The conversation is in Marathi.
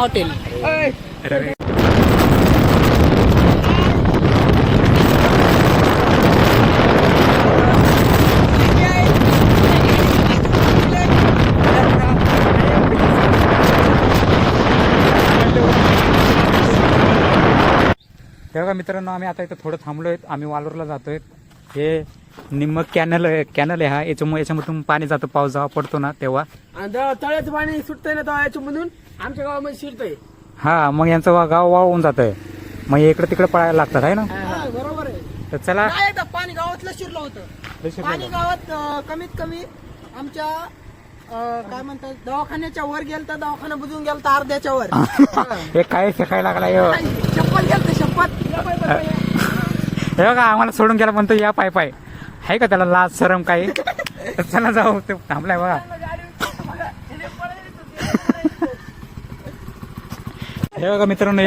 हॉटेल. हे मित्रांनो आम्ही आता इथं थोडं थांबलोय. आम्ही वालोरला जातोय. हे निम्म कॅनल कॅनल आहे हा. याच्यामुळे याच्यामधून पाणी जातं पाऊस जेव्हा पडतो ना तेव्हा. आणि जेव्हा तळ्याचं पाणी सुटतंय ना तेव्हा याच्यामधून आमच्या गावामध्ये शिरतंय. हा मग यांचं वा- गाव वाळून जातंय. मग इकडे तिकडे पळायला लागतात आहे ना? बरोबर आहे. तर चला. पाणी गावातलं शिरलं होतं. पाणी गावात अं, कमीत कमी आमच्या अं, काय म्हणतात दवाखान्याच्या वर गेलं तर दवाखाना बुजून गेलं तर अर्ध्याच्या वर. हे काय फेकायला लागला. शपथ गेलं तर शपथ. हे बघा आम्हाला सोडून गेला म्हणतो या पाय पाय. आहे का त्याला लाज सरम काही? चला जाऊ ते थांबलाय बघा. हे बघा मित्रांनो